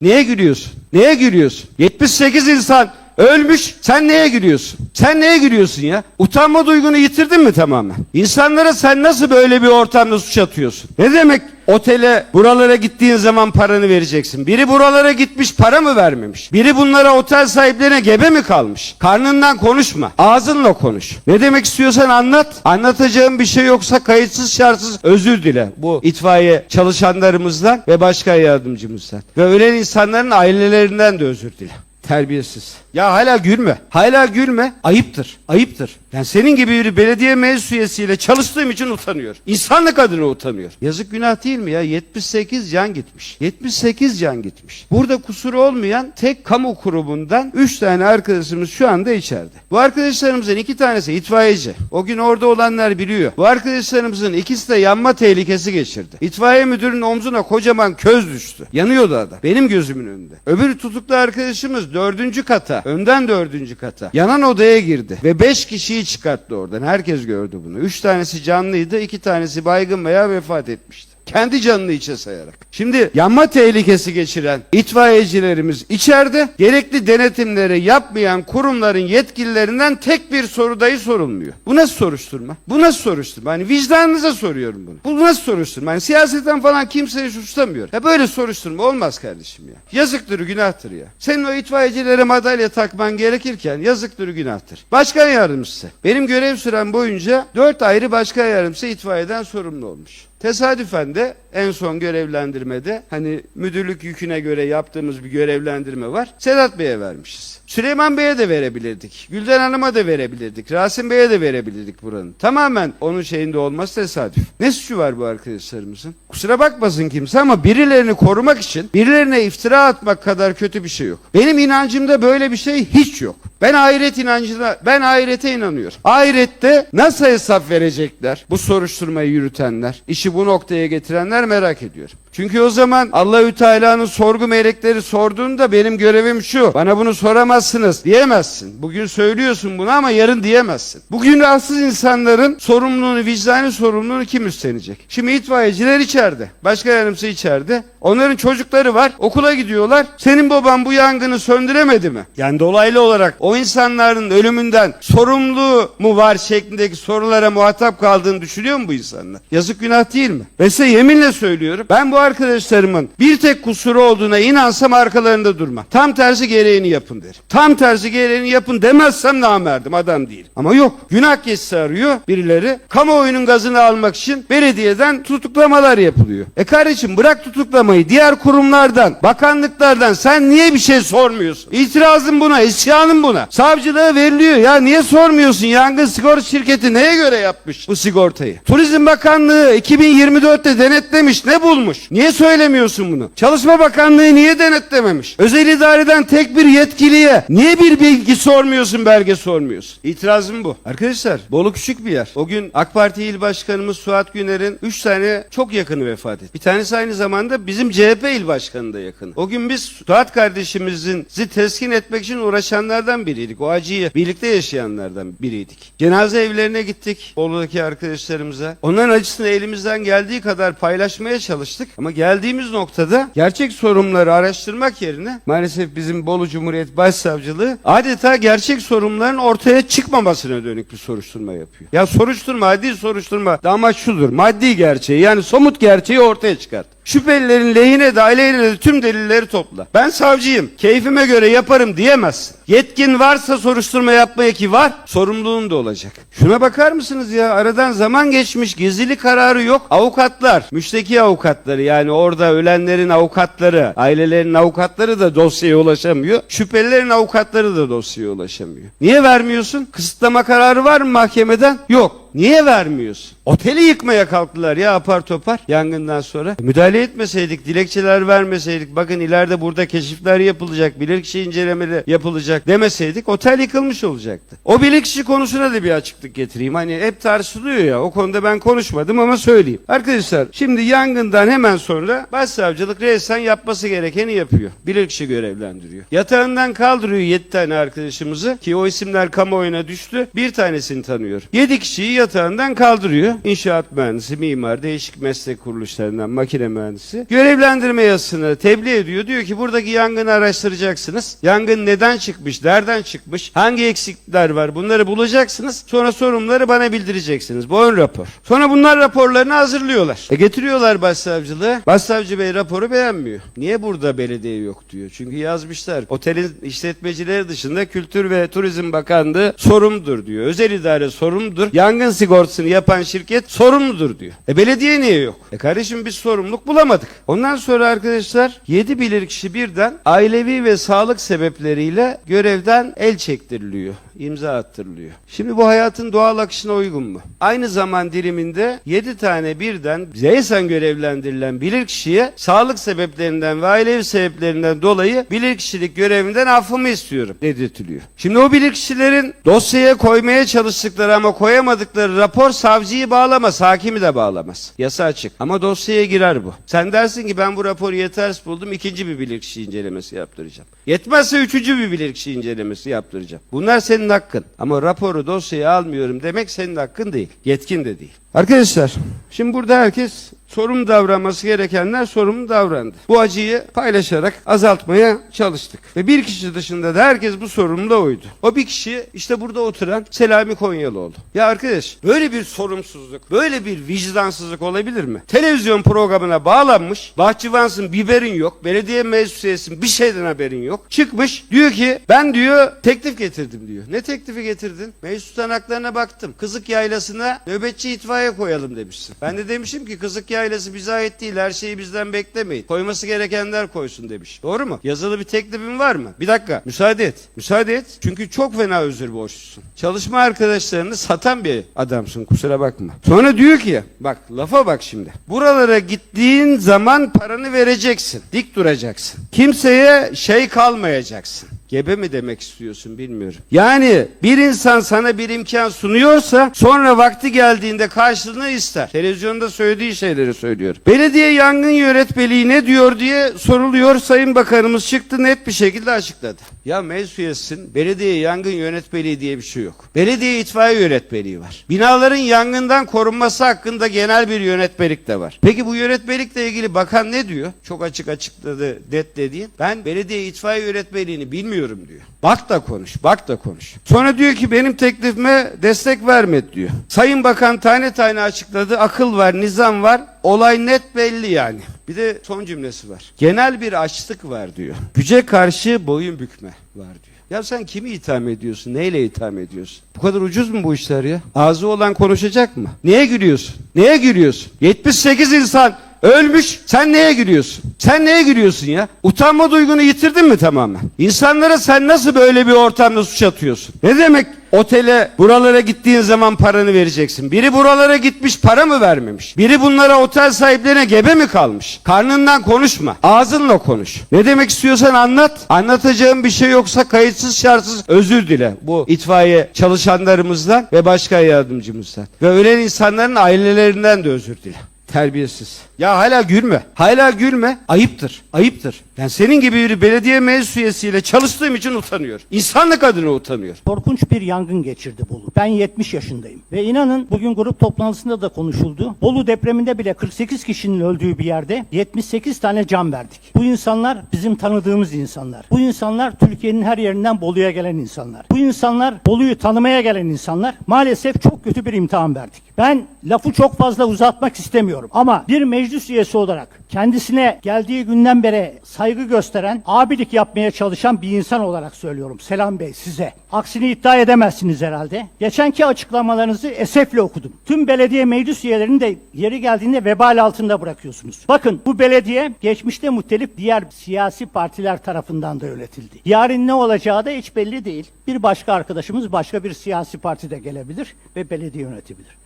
Neye gülüyorsun? Neye gülüyorsun? 78 insan ölmüş. Sen neye gülüyorsun? Sen neye gülüyorsun ya? Utanma duygunu yitirdin mi tamamen? İnsanlara sen nasıl böyle bir ortamda suç atıyorsun? Ne demek otele buralara gittiğin zaman paranı vereceksin? Biri buralara gitmiş para mı vermemiş? Biri bunlara otel sahiplerine gebe mi kalmış? Karnından konuşma. Ağzınla konuş. Ne demek istiyorsan anlat. Anlatacağım bir şey yoksa kayıtsız şartsız özür dile. Bu itfaiye çalışanlarımızdan ve başkan yardımcımızdan. Ve ölen insanların ailelerinden de özür dile. Terbiyesiz. Ya hala gülme. Hala gülme. Ayıptır. Ayıptır. Yani senin gibi bir belediye meclis üyesiyle çalıştığım için utanıyor. İnsanlık adına utanıyor. Yazık günah değil mi ya? 78 can gitmiş. 78 can gitmiş. Burada kusuru olmayan tek kamu kurumundan 3 tane arkadaşımız şu anda içeride. Bu arkadaşlarımızın iki tanesi itfaiyeci. O gün orada olanlar biliyor. Bu arkadaşlarımızın ikisi de yanma tehlikesi geçirdi. İtfaiye müdürünün omzuna kocaman köz düştü. Yanıyordu adam. Benim gözümün önünde. Öbür tutuklu arkadaşımız dördüncü kata, önden dördüncü kata. Yanan odaya girdi. Ve beş kişiyi çıkarttı oradan. Herkes gördü bunu. Üç tanesi canlıydı, iki tanesi baygın veya vefat etmişti. Kendi canını içe sayarak. Şimdi yanma tehlikesi geçiren itfaiyecilerimiz içeride gerekli denetimleri yapmayan kurumların yetkililerinden tek bir soru dahi sorulmuyor. Bu nasıl soruşturma? Bu nasıl soruşturma? Hani vicdanınıza soruyorum bunu. Bu nasıl soruşturma? Hani siyaseten falan kimseyi suçlamıyor. Ya böyle soruşturma olmaz kardeşim ya. Yazıktır, günahtır ya. Senin o itfaiyecilere madalya takman gerekirken yazıktır, günahtır. Başkan yardımcısı. Benim görev sürem boyunca dört ayrı başkan yardımcısı itfaiyeden sorumlu olmuş. Tesadüfen de en son görevlendirmede hani müdürlük yüküne göre yaptığımız bir görevlendirme var. Sedat Bey'e vermişiz. Süleyman Bey'e de verebilirdik. Gülden Hanım'a da verebilirdik. Rasim Bey'e de verebilirdik buranın. Tamamen onun şeyinde olması tesadüf. Ne suçu var bu arkadaşlarımızın? Kusura bakmasın kimse ama birilerini korumak için birilerine iftira atmak kadar kötü bir şey yok. Benim inancımda böyle bir şey hiç yok. Ben ahiret inancına, ben ahirete inanıyorum. Ahirette nasıl hesap verecekler bu soruşturmayı yürütenler, işi bu noktaya getirenler merak ediyorum. Çünkü o zaman Allahü Teala'nın sorgu melekleri sorduğunda benim görevim şu. Bana bunu soramazsınız diyemezsin. Bugün söylüyorsun bunu ama yarın diyemezsin. Bugün rahatsız insanların sorumluluğunu, vicdani sorumluluğunu kim üstlenecek? Şimdi itfaiyeciler içeride. Başka yardımcısı içeride. Onların çocukları var. Okula gidiyorlar. Senin baban bu yangını söndüremedi mi? Yani dolaylı olarak o insanların ölümünden sorumlu mu var şeklindeki sorulara muhatap kaldığını düşünüyor mu bu insanlar? Yazık günah değil mi? Ve size yeminle söylüyorum. Ben bu arkadaşlarımın bir tek kusuru olduğuna inansam arkalarında durma. Tam tersi gereğini yapın derim. Tam tersi gereğini yapın demezsem namerdim adam değil. Ama yok. Günah geçsi arıyor birileri. Kamuoyunun gazını almak için belediyeden tutuklamalar yapılıyor. E kardeşim bırak tutuklamayı. Diğer kurumlardan, bakanlıklardan sen niye bir şey sormuyorsun? İtirazım buna, isyanım buna. Savcılığa veriliyor. Ya niye sormuyorsun? Yangın sigorta şirketi neye göre yapmış bu sigortayı? Turizm Bakanlığı 2024'te denetlemiş. Ne bulmuş? Niye söylemiyorsun bunu? Çalışma Bakanlığı niye denetlememiş? Özel idareden tek bir yetkiliye niye bir bilgi sormuyorsun, belge sormuyorsun? İtirazım bu. Arkadaşlar Bolu küçük bir yer. O gün AK Parti İl Başkanımız Suat Güner'in 3 tane çok yakını vefat etti. Bir tanesi aynı zamanda bizim CHP İl Başkanı da yakın. O gün biz Suat kardeşimizin zi teskin etmek için uğraşanlardan biriydik. O acıyı birlikte yaşayanlardan biriydik. Cenaze evlerine gittik Bolu'daki arkadaşlarımıza. Onların acısını elimizden geldiği kadar paylaşmaya çalıştık. Ama geldiğimiz noktada gerçek sorunları araştırmak yerine maalesef bizim Bolu Cumhuriyet Başsavcılığı adeta gerçek sorunların ortaya çıkmamasına dönük bir soruşturma yapıyor. Ya soruşturma, adli soruşturma da amaç şudur. Maddi gerçeği yani somut gerçeği ortaya çıkart. Şüphelilerin lehine de aleyhine de tüm delilleri topla. Ben savcıyım, keyfime göre yaparım diyemezsin. Yetkin varsa soruşturma yapmaya ki var, sorumluluğun da olacak. Şuna bakar mısınız ya? Aradan zaman geçmiş, gizlilik kararı yok. Avukatlar, müşteki avukatları yani orada ölenlerin avukatları, ailelerin avukatları da dosyaya ulaşamıyor. Şüphelilerin avukatları da dosyaya ulaşamıyor. Niye vermiyorsun? Kısıtlama kararı var mı mahkemeden? Yok. Niye vermiyorsun? Oteli yıkmaya kalktılar ya apar topar yangından sonra. Müdahale etmeseydik, dilekçeler vermeseydik, bakın ileride burada keşifler yapılacak, bilirkişi incelemeleri yapılacak demeseydik otel yıkılmış olacaktı. O bilirkişi konusuna da bir açıklık getireyim. Hani hep tartışılıyor ya o konuda ben konuşmadım ama söyleyeyim. Arkadaşlar şimdi yangından hemen sonra başsavcılık resen yapması gerekeni yapıyor. Bilirkişi görevlendiriyor. Yatağından kaldırıyor 7 tane arkadaşımızı ki o isimler kamuoyuna düştü. Bir tanesini tanıyor. 7 kişiyi yatağından kaldırıyor. İnşaat mühendisi, mimar, değişik meslek kuruluşlarından makine mühendisi. Görevlendirme yazısını tebliğ ediyor. Diyor ki buradaki yangını araştıracaksınız. Yangın neden çıkmış, nereden çıkmış, hangi eksiklikler var bunları bulacaksınız. Sonra sorunları bana bildireceksiniz. Bu ön rapor. Sonra bunlar raporlarını hazırlıyorlar. E getiriyorlar başsavcılığa. Başsavcı bey raporu beğenmiyor. Niye burada belediye yok diyor. Çünkü yazmışlar. Otelin işletmecileri dışında Kültür ve Turizm Bakanlığı sorumludur diyor. Özel idare sorumludur. Yangın sigortasını yapan şirket sorumludur diyor. E belediye niye yok? E kardeşim biz sorumluluk bulamadık. Ondan sonra arkadaşlar 7 bilirkişi birden ailevi ve sağlık sebepleriyle görevden el çektiriliyor. imza attırılıyor. Şimdi bu hayatın doğal akışına uygun mu? Aynı zaman diliminde 7 tane birden Zeysan görevlendirilen bilirkişiye sağlık sebeplerinden ve ailevi sebeplerinden dolayı bilirkişilik görevinden affımı istiyorum dedirtiliyor. Şimdi o bilirkişilerin dosyaya koymaya çalıştıkları ama koyamadıkları rapor savcıyı bağlamaz, hakimi de bağlamaz. Yasa açık. Ama dosyaya girer bu. Sen dersin ki ben bu raporu yetersiz buldum, ikinci bir bilirkişi incelemesi yaptıracağım. Yetmezse üçüncü bir bilirkişi incelemesi yaptıracağım. Bunlar senin hakkın. Ama raporu dosyaya almıyorum demek senin hakkın değil. Yetkin de değil. Arkadaşlar şimdi burada herkes sorumlu davranması gerekenler sorumlu davrandı. Bu acıyı paylaşarak azaltmaya çalıştık. Ve bir kişi dışında da herkes bu sorumluluğa uydu. O bir kişi işte burada oturan Selami Konyalıoğlu. Ya arkadaş böyle bir sorumsuzluk, böyle bir vicdansızlık olabilir mi? Televizyon programına bağlanmış, bahçıvansın biberin yok, belediye meclis üyesisin bir şeyden haberin yok. Çıkmış diyor ki ben diyor teklif getirdim diyor. Ne teklifi getirdin? Meclis tutanaklarına baktım. Kızık yaylasına nöbetçi itfaiye koyalım demişsin. Ben de demişim ki Kızık yaylası bize ait değil. Her şeyi bizden beklemeyin. Koyması gerekenler koysun demiş. Doğru mu? Yazılı bir teklifin var mı? Bir dakika. Müsaade et. Müsaade et. Çünkü çok fena özür borçlusun. Çalışma arkadaşlarını satan bir adamsın. Kusura bakma. Sonra diyor ki bak lafa bak şimdi. Buralara gittiğin zaman paranı vereceksin. Dik duracaksın. Kimseye şey kalmayacaksın. Gebe mi demek istiyorsun bilmiyorum. Yani bir insan sana bir imkan sunuyorsa sonra vakti geldiğinde karşılığını ister. Televizyonda söylediği şeyleri söylüyor. Belediye yangın yönetmeliği ne diyor diye soruluyor. Sayın Bakanımız çıktı net bir şekilde açıkladı. Ya meclis üyesisin belediye yangın yönetmeliği diye bir şey yok. Belediye itfaiye yönetmeliği var. Binaların yangından korunması hakkında genel bir yönetmelik de var. Peki bu yönetmelikle ilgili bakan ne diyor? Çok açık açıkladı det dediğin. Ben belediye itfaiye yönetmeliğini bilmiyorum diyor. Bak da konuş, bak da konuş. Sonra diyor ki benim teklifime destek vermedi diyor. Sayın Bakan tane tane açıkladı. Akıl var, nizam var. Olay net belli yani. Bir de son cümlesi var. Genel bir açlık var diyor. Güce karşı boyun bükme var diyor. Ya sen kimi itham ediyorsun? Neyle itham ediyorsun? Bu kadar ucuz mu bu işler ya? Ağzı olan konuşacak mı? Neye gülüyorsun? Neye gülüyorsun? 78 insan ölmüş. Sen neye gülüyorsun? Sen neye gülüyorsun ya? Utanma duygunu yitirdin mi tamamen? İnsanlara sen nasıl böyle bir ortamda suç atıyorsun? Ne demek otele buralara gittiğin zaman paranı vereceksin? Biri buralara gitmiş para mı vermemiş? Biri bunlara otel sahiplerine gebe mi kalmış? Karnından konuşma. Ağzınla konuş. Ne demek istiyorsan anlat. Anlatacağım bir şey yoksa kayıtsız şartsız özür dile. Bu itfaiye çalışanlarımızdan ve başka yardımcımızdan. Ve ölen insanların ailelerinden de özür dile. Terbiyesiz. Ya hala gülme. Hala gülme. Ayıptır. Ayıptır. Ben senin gibi bir belediye meclis üyesiyle çalıştığım için utanıyor. İnsanlık adına utanıyor. Korkunç bir yangın geçirdi Bolu. Ben 70 yaşındayım. Ve inanın bugün grup toplantısında da konuşuldu. Bolu depreminde bile 48 kişinin öldüğü bir yerde 78 tane can verdik. Bu insanlar bizim tanıdığımız insanlar. Bu insanlar Türkiye'nin her yerinden Bolu'ya gelen insanlar. Bu insanlar Bolu'yu tanımaya gelen insanlar. Maalesef çok kötü bir imtihan verdik. Ben lafı çok fazla uzatmak istemiyorum ama bir meclis üyesi olarak kendisine geldiği günden beri saygı gösteren, abilik yapmaya çalışan bir insan olarak söylüyorum Selam Bey size. Aksini iddia edemezsiniz herhalde. Geçenki açıklamalarınızı esefle okudum. Tüm belediye meclis üyelerini de yeri geldiğinde vebal altında bırakıyorsunuz. Bakın bu belediye geçmişte muhtelif diğer siyasi partiler tarafından da yönetildi. Yarın ne olacağı da hiç belli değil. Bir başka arkadaşımız başka bir siyasi partide gelebilir ve belediye yönetebilir.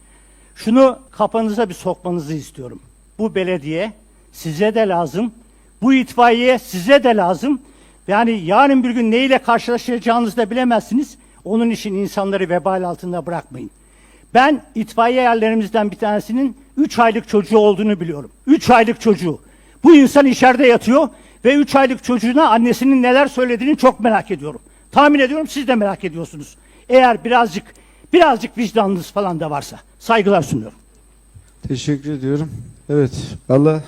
Şunu kafanıza bir sokmanızı istiyorum. Bu belediye size de lazım. Bu itfaiye size de lazım. Yani yarın bir gün neyle karşılaşacağınızı da bilemezsiniz. Onun için insanları vebal altında bırakmayın. Ben itfaiye yerlerimizden bir tanesinin 3 aylık çocuğu olduğunu biliyorum. 3 aylık çocuğu. Bu insan içeride yatıyor ve 3 aylık çocuğuna annesinin neler söylediğini çok merak ediyorum. Tahmin ediyorum siz de merak ediyorsunuz. Eğer birazcık birazcık vicdanınız falan da varsa. Saygılar sunuyorum. Teşekkür ediyorum. Evet, Allah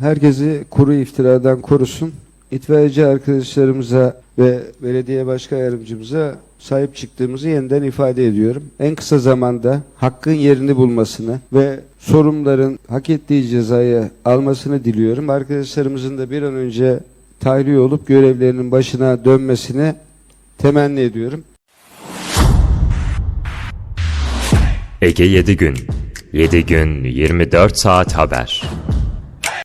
herkesi kuru iftiradan korusun. İtfaiyeci arkadaşlarımıza ve belediye başkan yardımcımıza sahip çıktığımızı yeniden ifade ediyorum. En kısa zamanda hakkın yerini bulmasını ve sorumluların hak ettiği cezayı almasını diliyorum. Arkadaşlarımızın da bir an önce tahliye olup görevlerinin başına dönmesini temenni ediyorum. Ege 7 gün. 7 gün 24 saat haber.